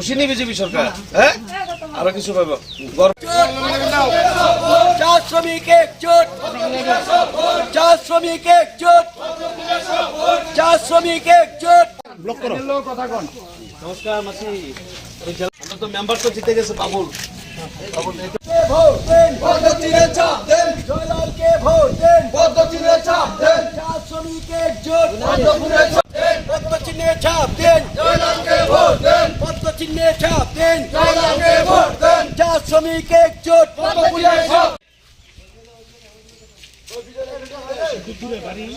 খুশি নি বিজেপি সরকার? হ্যাঁ? আরও কিছু পাবো? গর্ব চা শ্রমিকের জোট। চা শ্রমিকের জোট। চা শ্রমিকের জোট। নমস্কার মাসি। আমরা তো মেম্বার তো জিতে গেছে বাবুল। বাবুল এই তো- কে ভোট দেন? পদ্ধতিরে চাপ দেন। জয়লালকে ভোট দেন? পদ্ধতিরে চাপ দেন। চাপ দেন ভোট দেন চাপ দেন জয়লালকে চা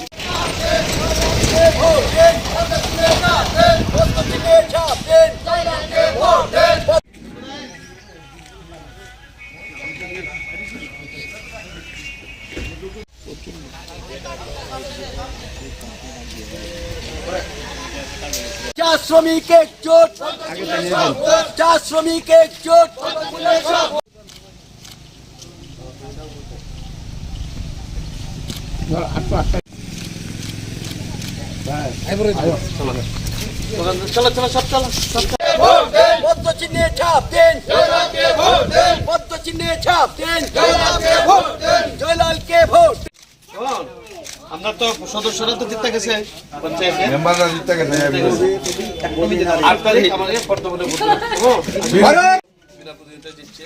চাপ কে ভোট দেন। পদ্ধতিরে চাপ দেন। পদ্ধতিরে চাপ দেন। জয়লালকে ভোট দেন। চা শ্রমিকের জোট চা শ্রমিকের জোট চলো চলো, সব চলো সব চলো। পদ্ম চিহ্নে জয়লালকে ভোট কেমন? আমরা তো সদস্যরা তো জিতে গেছে মেম্বাররা জিতে গেছে। আট তারিখ আমাকে বর্তমানে ভোট দেবে। কেমন? বিনা প্রতিদ্বন্দ্বিতা জিতছে।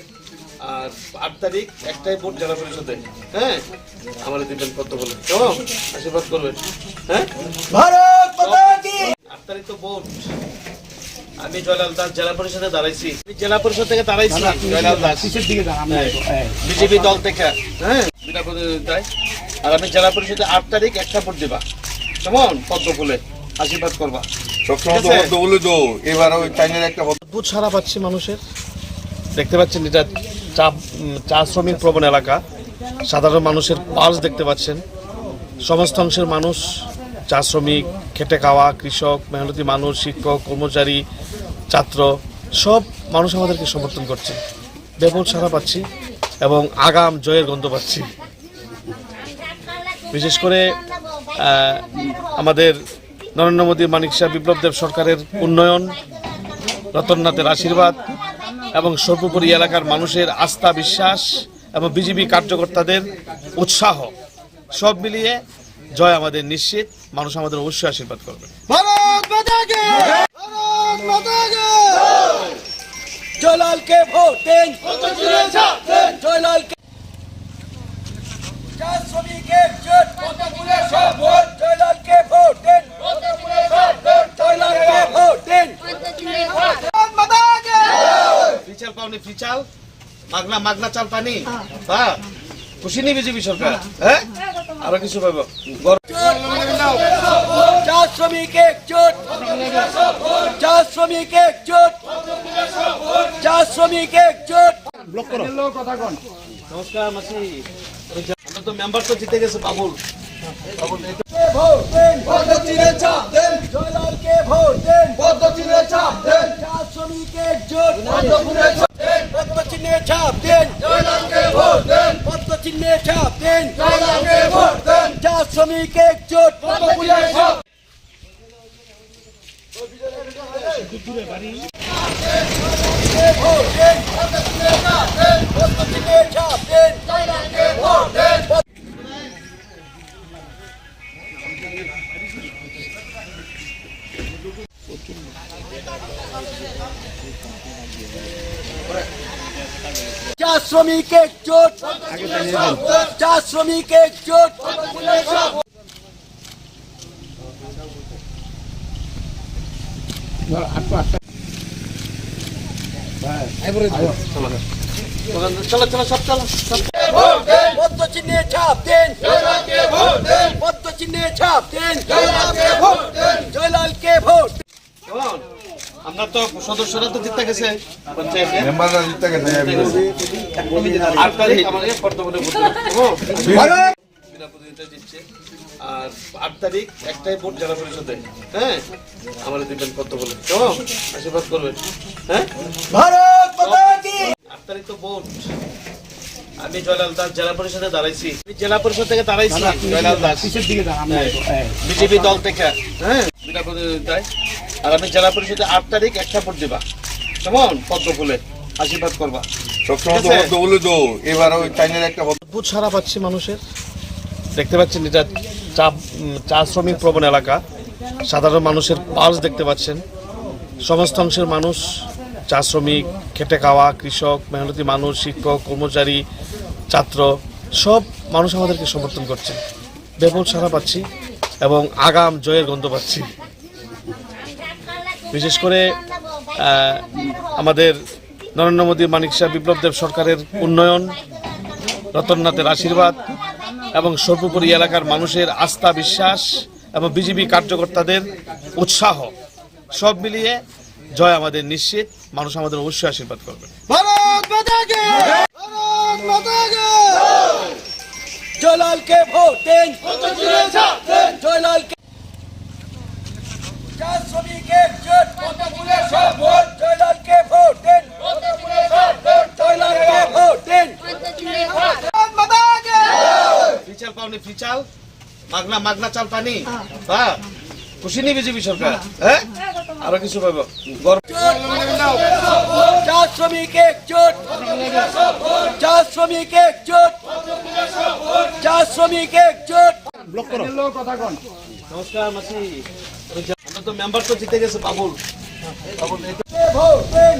আর আট তারিখ একটাই ভোট জেলা পরিষদে হ্যাঁ আমার দিবেন কত বলে কেমন আশীর্বাদ করবেন হ্যাঁ ভারত মাতা কি আট তারিখ তো ভোট আমি জয়লাল দাস জেলা পরিষদে দাঁড়াইছি আমি জেলা পরিষদ থেকে দাঁড়াইছি জয়লাল দাস বিজেপি দল থেকে হ্যাঁ বিনা প্রতিদ্বন্দ্বিতায় আর আমি জেলা পরিষদে আট তারিখ একটা ভোট দিবা। কেমন? পদ্ম ফুলে আশীর্বাদ করবা। সারা পাচ্ছি মানুষের। দেখতে পাচ্ছেন এটা চা চা শ্রমিক প্রবণ এলাকা। সাধারণ মানুষের পালস দেখতে পাচ্ছেন। সমস্ত অংশের মানুষ চা শ্রমিক খেটে খাওয়া কৃষক মেহনতি মানুষ শিক্ষক কর্মচারী ছাত্র সব মানুষ আমাদেরকে সমর্থন করছে। ব্যাপক সারা পাচ্ছি এবং আগাম জয়ের গন্ধ পাচ্ছি। বিশেষ করে আমাদের নরেন্দ্র মোদী মানিক শাহ বিপ্লব দেব সরকারের উন্নয়ন রতননাথের আশীর্বাদ এবং সর্বোপরি এলাকার মানুষের আস্থা বিশ্বাস এবং বিজেপি কার্যকর্তাদের উৎসাহ সব মিলিয়ে জয় আমাদের নিশ্চিত। মানুষ আমাদের অবশ্যই আশীর্বাদ করবে। ভারত মাতা কি ভারত মাতা কি জয়লালকে ভোট? দেন জয়লালকে চা শ্রমিকের জোট জয়লালকে ভোট? দেন জয়লালকে ভোট দেন। ফিচাল পাওনি ফিচাল? মাগনা মাগনা চাল পানি? বা খুশি নি বিজেপি সরকার হ্যাঁ? আরও কিছু পাবো। গর্ব চা শ্রমিকের জোট। চা শ্রমিকের জোট। চা শ্রমিকের জোট। নমস্কার মাসি। আমরা তো মেম্বার তো জিতে গেছে বাবুল। বাবুল এই তো- কে ভোট? দেন। চাপ দেন। ভোট দেন। চা শ্রমিকের জোট। চা শ্রমিকের জোট। চলো চলো সব চলো পদ্ম চিহ্নে ছাপ দেন। পদ্ম চিহ্নে ছাপ দেন। জয়লালকে ভোট আমরা তো সদস্যরা তো জিতে গেছে। মেম্বাররা জিতে গেছে আমি আট তারিখ বর্তমানে। আর আট তারিখ একটাই ভোট জেলা পরিষদে। হ্যাঁ? আমার দিবেন কত বলে কেমন আশীর্বাদ করবেন। হ্যাঁ? ভারত আট তারিখ তো ভোট। আমি জয়লাল দাস জেলা পরিষদে দাঁড়াইছি। আমি জেলা পরিষদ থেকে দাঁড়াইছি। জয়লাল দাস। বিজেপি দল থেকে। হ্যাঁ। বিনা প্রতিদ্বন্দ্বিতায় আর আমি জেলা পরিষদে আট তারিখ একটা ভোট দিবা। কেমন? পদ্ম ফুলে। আশীর্বাদ করবা। সবসময় তো। এবার ওই চাইনার একটা অদ্ভুত সারা পাচ্ছি মানুষের। দেখতে পাচ্ছেন এটা চা চা শ্রমিক প্রবণ এলাকা। সাধারণ মানুষের পালস দেখতে পাচ্ছেন। সমস্ত অংশের মানুষ চা শ্রমিক খেটে খাওয়া কৃষক মেহনতি মানুষ শিক্ষক কর্মচারী ছাত্র সব মানুষ আমাদেরকে সমর্থন করছে। ব্যাপক সারা পাচ্ছি। এবং আগাম জয়ের গন্ধ পাচ্ছি। বিশেষ করে আমাদের নরেন্দ্র মোদী, মানিক শাহ, বিপ্লব দেব সরকারের উন্নয়ন, রতননাথের আশীর্বাদ এবং সর্বোপরি এলাকার মানুষের আস্থা, বিশ্বাস এবং বিজেপি কার্যকর্তাদের উৎসাহ, সব মিলিয়ে জয় আমাদের নিশ্চিত। মানুষ আমাদের অবশ্যই আশীর্বাদ করবে। ভারত মাতা জয়লালকে ভোট দিন। জয়লালকে চা শ্রমিকের জোট ভোট। জয়লালকে ভোট দিন। জয়লালকে ভোট দিন। ভারত মাতা কি ফিচাল পাওনি ফিচাল। মাগনা মাগনা চাল পানি। বা। খুশি নি বিজেপি সরকার? হ্যাঁ। আরও কিছু পাবো? চা জোট নমস্কার মাসি। আমরা তো মেম্বার তো জিতে গেছে বাবুল। বাবুল এই তো- কে ভোট দেন?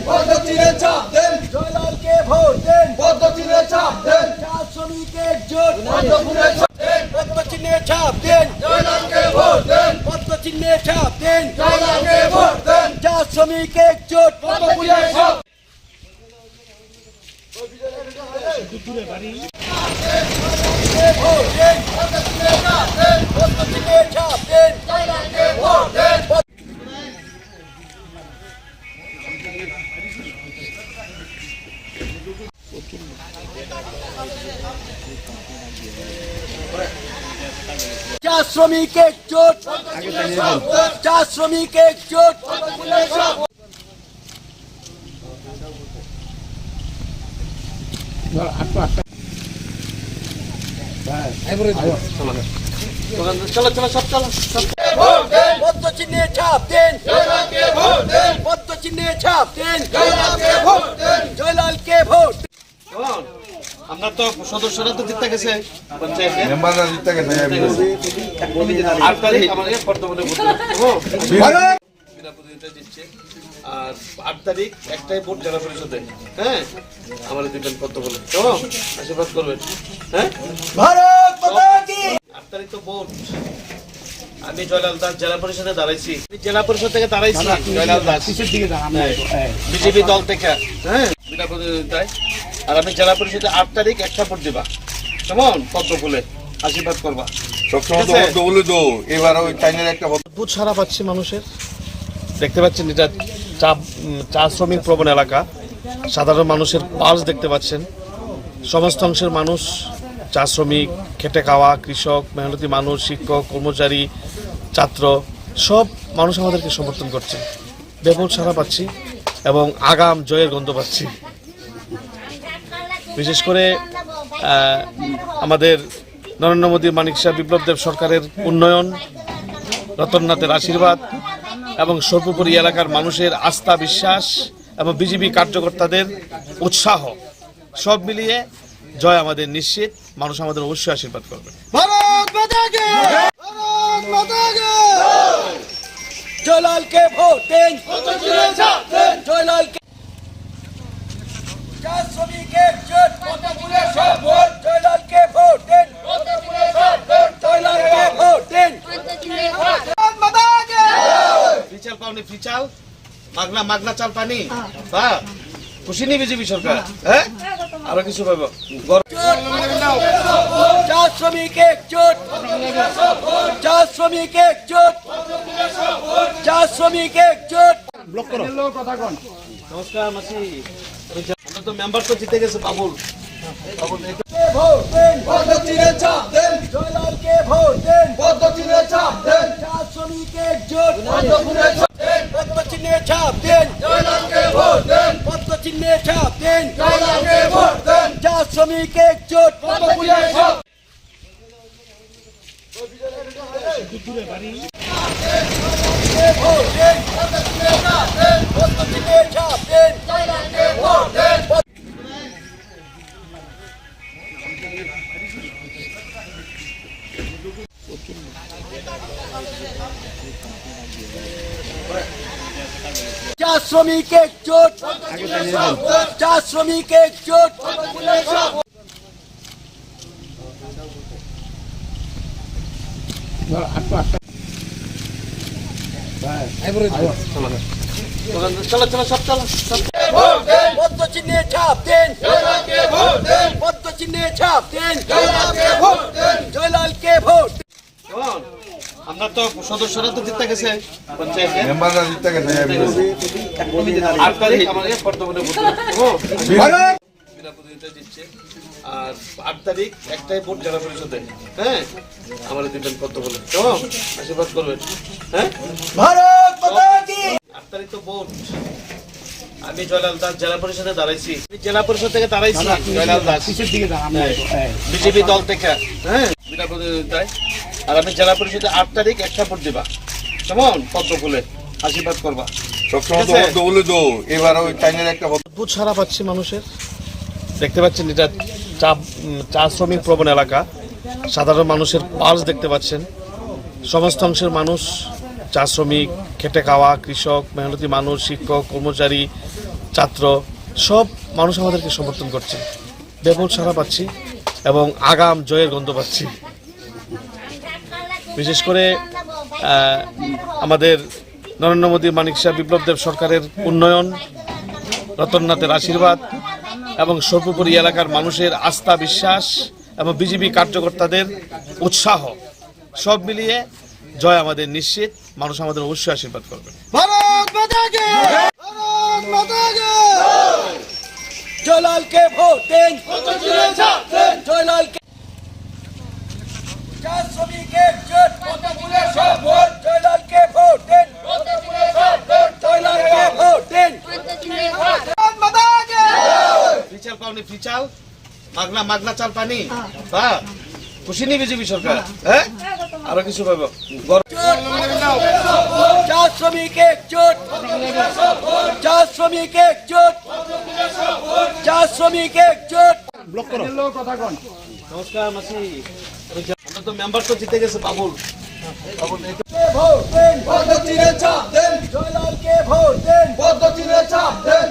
চাপ দেন। জয়লালকে ভোট দেন? পদ্ধতিরে চাপ দেন। চা শ্রমিকের জোট পদ্ধতিরে চাপ দেন। পদ্ধতিরে চাপ দেন জয়লালকে ভোট দেন চাপ দেন। জয়লালকে ভোট দেন। চা ছাপ দেন চাপ দেন জয়লালকে ভোট দেন চা শ্রমিকের জোট চা শ্রমিকের জোট। চলো চলো, সব, চলো পদ্ম চিহ্নে ছাপ দেন। পদ্ম চিহ্নে ছাপ দেন। জয়লালকে ভোট? আমরা তো সদস্যরা তো গেছে। মেম্বাররা গেছে তারিখ আমাদের বর্তমানে জিতছে। আর আট তারিখ একটাই ভোট জেলা পরিষদে। হ্যাঁ? আমাদের দিবেন কত বলে। কেমন আশীর্বাদ করবেন। হ্যাঁ? আট তারিখ তো ভোট। আমি জয়লাল দাস জেলা পরিষদে দাঁড়াইছি। আমি জেলা পরিষদ থেকে দাঁড়াইছি। জয়লাল দাস। বিজেপি দল থেকে। হ্যাঁ? বিনা প্রতিদ্বন্দ্বিতায়। আর আমি জেলা পরিষদে আট তারিখ একটা ভোট দিবা। কেমন? পদ্ম ফুলে আশীর্বাদ করবা। অদ্ভুত সারা পাচ্ছি মানুষের। দেখতে পাচ্ছেন এটা চা চা শ্রমিক প্রবণ এলাকা। সাধারণ মানুষের পালস দেখতে পাচ্ছেন। সমস্ত অংশের মানুষ চা শ্রমিক খেটে খাওয়া কৃষক মেহনতি মানুষ শিক্ষক কর্মচারী ছাত্র সব মানুষ আমাদেরকে সমর্থন করছে। ব্যাপক সারা পাচ্ছি এবং আগাম জয়ের গন্ধ পাচ্ছি। বিশেষ করে আমাদের নরেন্দ্র মোদী মানিক শাহ বিপ্লব দেব সরকারের উন্নয়ন রতননাথের আশীর্বাদ এবং সর্বোপরি এলাকার মানুষের আস্থা বিশ্বাস এবং বিজেপি কার্যকর্তাদের উৎসাহ সব মিলিয়ে জয় আমাদের নিশ্চিত। মানুষ আমাদের অবশ্যই আশীর্বাদ করবে। ভারত মাতা কি ভারত মাতা কি জয়লালকে ভোট জয়লালকে চা শ্রমিকের জোট ভোট? জয়লালকে ভোট দেন। জয়লালকে ভোট দেন। ভারত মাতা কি ফিচাল পাওনি ফিচাল মাগনা মাগনা চাল পানি? বা খুশি নি বিজেপি সরকার হ্যাঁ? আরও কিছু পাবো গর্ব চা শ্রমিকের জোট চা শ্রমিকের জোট চা শ্রমিকের জোট। নমস্কার মাসি। তো মেম্বার তো জিতে গেছে বাবুল। ভোট? দেন। পদ্ধতিরে চাপ দেন। জয়লালকে ভোট? দেন। পদ্ম চাপ দেন। চা শ্রমিক একজোট পদ্ম চিহ্নে চাপ দেন। পদ্ম চাপ দেন। জয়লালকে ভোট দেন। চাপ জয়লালকে ভোট চাপ। ভোট দেন পদ্ম চিহ্নে চাপ দেন পদ্ম চিহ্নে চাপ দেন জয়লালকে ভোট দেন চা শ্রমিক চা শ্রমিক একজোট চলো চিহ্নে ছাপ দেন পদ্ম চিহ্নে ছাপ দেন জয়লালকে ভোট আমরা তো সদস্যরা তো জিতে গেছে মেম্বাররা আর আট তারিখ একটাই ভোট জেলা পরিষদে হ্যাঁ? আমাদের দিবেন কত বলে? তো আশীর্বাদ করবেন। হ্যাঁ? ভারত মাতা কি? আট তারিখ তো ভোট। আমি জয়লাল দাস জেলা পরিষদে দাঁড়াইছি। আমি জেলা পরিষদ থেকে দাঁড়াইছি। জয়লাল দাস। বিজেপি দল থেকে। হ্যাঁ? বিনা প্রতিনিধিতায় আর আমি জেলা পরিষদে আট তারিখ একটা ভোট দিবা। কেমন? পদ্ম ফুলে। আশীর্বাদ করবা। সবসময় তো পদ্ম বলে তো এবার ওই চাইনার একটা অদ্ভুত সারা পাচ্ছি মানুষের। দেখতে পাচ্ছেন এটা চা চা শ্রমিক প্রবণ এলাকা। সাধারণ মানুষের পালস দেখতে পাচ্ছেন। সমস্ত অংশের মানুষ চা শ্রমিক, খেটে খাওয়া, কৃষক, মেহনতি মানুষ, শিক্ষক, কর্মচারী, ছাত্র, সব মানুষ আমাদেরকে সমর্থন করছে। ব্যাপক সারা পাচ্ছি এবং আগাম জয়ের গন্ধ পাচ্ছি। বিশেষ করে আমাদের নরেন্দ্র মোদী মানিক শাহ বিপ্লব দেব সরকারের উন্নয়ন, রতননাথের আশীর্বাদ এবং সর্বোপরি এলাকার মানুষের আস্থা, বিশ্বাস এবং বিজেপি কার্যকর্তাদের উৎসাহ, সব মিলিয়ে জয় আমাদের নিশ্চিত। মানুষ আমাদের অবশ্যই আশীর্বাদ করবে। জয়লালকে জয়লালকে জয়লালকে ফ্রি চাল পাওনি ফ্রি চাল? মাগনা মাগনা চাল পানি? বা খুশি নি বিজেপি সরকার হ্যাঁ? আরও কিছু পাবো। চা শ্রমিক একজোট চা শ্রমিক একজোট চা শ্রমিক একজোট। নমস্কার মাসি। আমরা তো মেম্বার তো জিতে গেছে বাবুল। ভোট দেন? পদ্ম চিহ্নে চাপ দেন। জয়লালকে ভোট দেন? ভোট দেন চাপ দেন।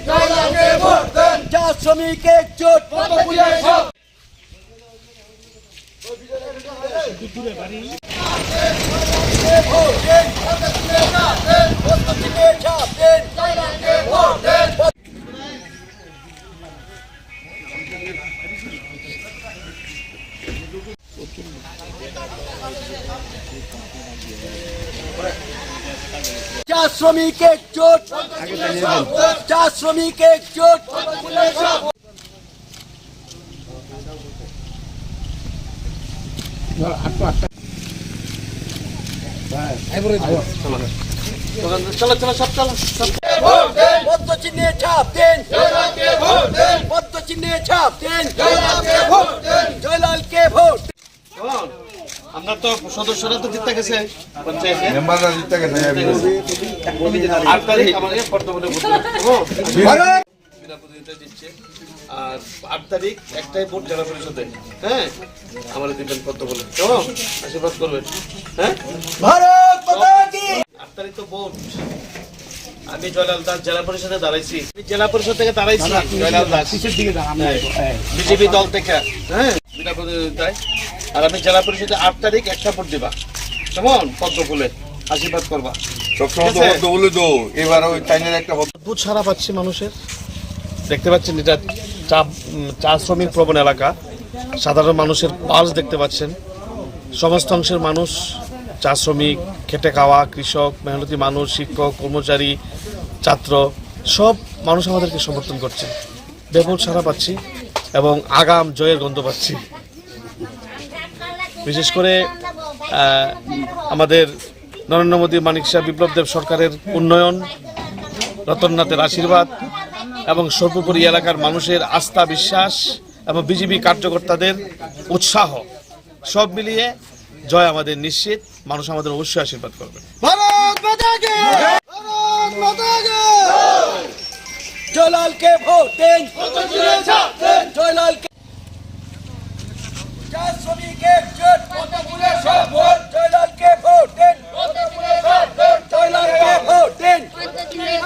জয়লালকে ভোট দেন। চা শ্রমিক পদ্ম চিহ্নে চাপ দেন। পদ্ম চিহ্নে চাপ দেন পদ্ম চিহ্নে চাপ ভোট দেন। চা শ্রমিক একজোট চা শ্রমিক একজোট চলো চলো সব চলো পদ্ম চিহ্নে ছাপ দেন। পদ্ম চিহ্নে ছাপ দেন। জয়লালকে ভোট। আমরা তো সদস্যরা তো জিতে গেছে। পঞ্চায়েতে। মেম্বাররা জিতে গেছে আট তারিখ। আমাদের বর্তমানে দিচ্ছে। আর আট তারিখ একটাই ভোট জেলা পরিষদে। হ্যাঁ? আমাদের দিবেন কত বলে। তো আশীর্বাদ করবেন। হ্যাঁ? আট তারিখ তো ভোট। আমি জয়লাল দাস জেলা পরিষদে দাঁড়াইছি। আমি জেলা পরিষদ থেকে দাঁড়াইছি। জয়লাল দাস। বিজেপি দল থেকে। হ্যাঁ? বিনা প্রতিনিধিতায় আর আমি জেলা পরিষদে আট তারিখ একটা ভোট দিবা। কেমন? পদ্ম ফুলে আশীর্বাদ করবা। সবসময় তো পদ্ম বলে তো। এবার ওই একটা অদ্ভুত সারা পাচ্ছি মানুষের। দেখতে পাচ্ছেন এটা চা চা শ্রমিক প্রবণ এলাকা। সাধারণ মানুষের পালস দেখতে পাচ্ছেন। সমস্ত অংশের মানুষ চা শ্রমিক খেটে খাওয়া কৃষক মেহনতি মানুষ শিক্ষক কর্মচারী ছাত্র সব মানুষ আমাদেরকে সমর্থন করছে। ব্যাপক সারা পাচ্ছি এবং আগাম জয়ের গন্ধ পাচ্ছি। বিশেষ করে আমাদের নরেন্দ্র মোদী, মানিক শাহ, বিপ্লব দেব সরকারের উন্নয়ন, রতননাথের আশীর্বাদ এবং সর্বোপরি এলাকার মানুষের আস্থা, বিশ্বাস এবং বিজেপি কার্যকর্তাদের উৎসাহ, সব মিলিয়ে জয় আমাদের নিশ্চিত। মানুষ আমাদের অবশ্যই আশীর্বাদ করবে। জয়লালকে চার শ্রমিকের জোট জয়লালকে ভোট? দিন? জয়লালকে ভোট দিন?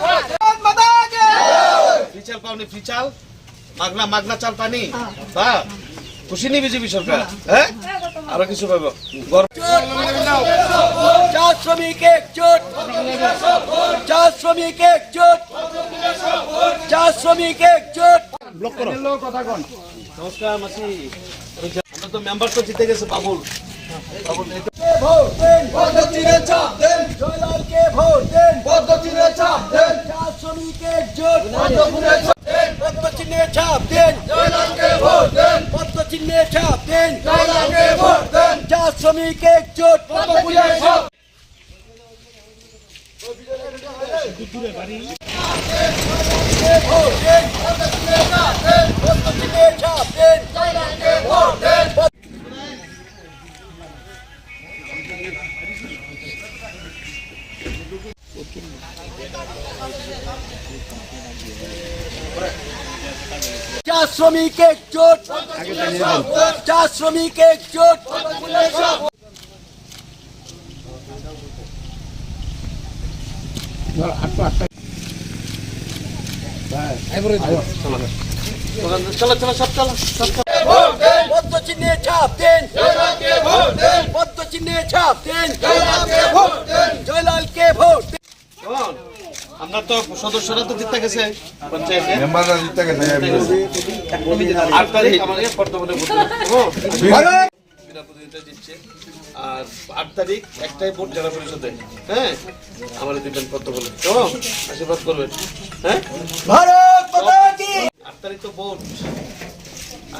ভারত মাতা কে ফিচাল পাওনি ফিচাল? মাগনা মাগনা চাল পানি? বা খুশি নি বিজেপি সরকার হ্যাঁ? আরও কিছু পাবো চার শ্রমিকের জোট চার শ্রমিকের জোট চার নমস্কার মাসি আমরা তো মেম্বার তো জিতে গেছে বাবুল। বাবুল এই তো- কে ভোট ভোট দেন পদ্ধতিরে চাপ দেন চার শ্রমিকের জোট পদ্ধতিরে চাপ দেন পদ্ধতিরে চাপ দেন জয়লালকে ভোট দেন পদ্ধতিরে চাপ দেন জয়লালকে ভোট দেন চার শ্রমিকের জোট পদ্ধতিরে চাপ ভোট দেন পদ্ধতিরে চাপ দেন পদ্ধতিরে চাপ দেন জয়লালকে ভোট দেন চা শ্রমিকের জোট চা শ্রমিকের জোট চলো চলো সব চলো সব পদ্ম চিহ্নে ছাপ দেন পদ্ম চিহ্নে ছাপ দেন জয়লালকে ভোট দেন আমরা তো সদস্যরা তো জিতে গেছে পঞ্চায়েতে। মেম্বাররা জিতে গেছে আট তারিখ আমাদের বর্তমানে জিতছে। আর আট তারিখ একটাই ভোট জেলা পরিষদে। হ্যাঁ? আমাদের দিবেন আশীর্বাদ করবেন। হ্যাঁ? ভারত মাতা কি? আট তারিখ তো ভোট।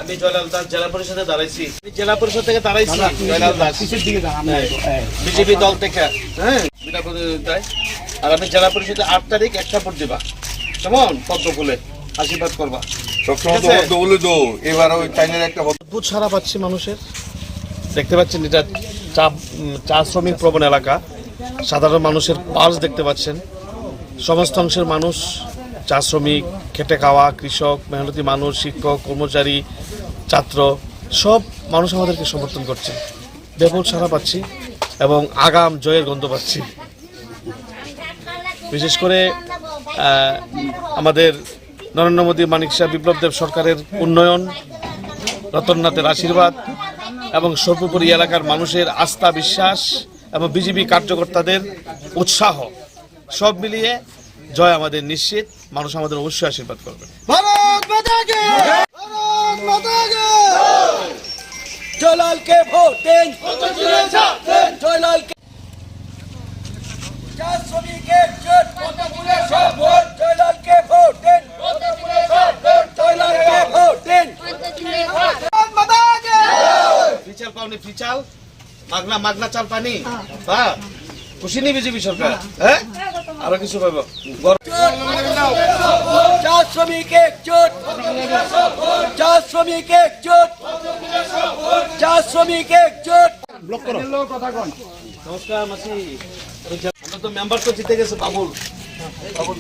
আমি জয়লাল দাস জেলা পরিষদে দাঁড়াইছি। আমি জেলা পরিষদ থেকে দাঁড়াইছি। জয়লাল দাস। বিজেপি দল থেকে। হ্যাঁ? বিনা প্রতিদ্বন্দ্বিতায় আর আমি জেলা পরিষদে আট তারিখ একটা ভোট দিবা। কেমন? পদ্ম ফুলে আশীর্বাদ করবা। বলে অদ্ভুত সারা পাচ্ছি মানুষের। দেখতে পাচ্ছেন এটা চা চা শ্রমিক প্রবণ এলাকা। সাধারণ মানুষের পার্স দেখতে পাচ্ছেন। সমস্ত অংশের মানুষ চা শ্রমিক খেটে খাওয়া কৃষক মেহনতি মানুষ শিক্ষক কর্মচারী ছাত্র সব মানুষ আমাদেরকে সমর্থন করছে। ব্যাপক সারা পাচ্ছি এবং আগাম জয়ের গন্ধ পাচ্ছি। বিশেষ করে আমাদের নরেন্দ্র মোদী, মানিক শাহ, বিপ্লব দেব সরকারের উন্নয়ন, রতননাথের আশীর্বাদ এবং সর্বোপরি এলাকার মানুষের আস্থা, বিশ্বাস এবং বিজেপি কার্যকর্তাদের উৎসাহ, সব মিলিয়ে জয় আমাদের নিশ্চিত। মানুষ আমাদের অবশ্যই আশীর্বাদ করবে দেন জয়লালকে চা শ্রমিকের জোট জয়লালকে ভোট দেন জয়লালকে ভোট দেন ভারত মাতা কে ফিচাল পাওনি ফিচাল মাগনা মাগনা চাল পানি? বা খুশি নি বিজেপি সরকার? হ্যাঁ। আরও কিছু পাবো চা চা চা নমস্কার মাসি। আমরা তো মেম্বার তো জিতে গেছে বাবুল। বাবুল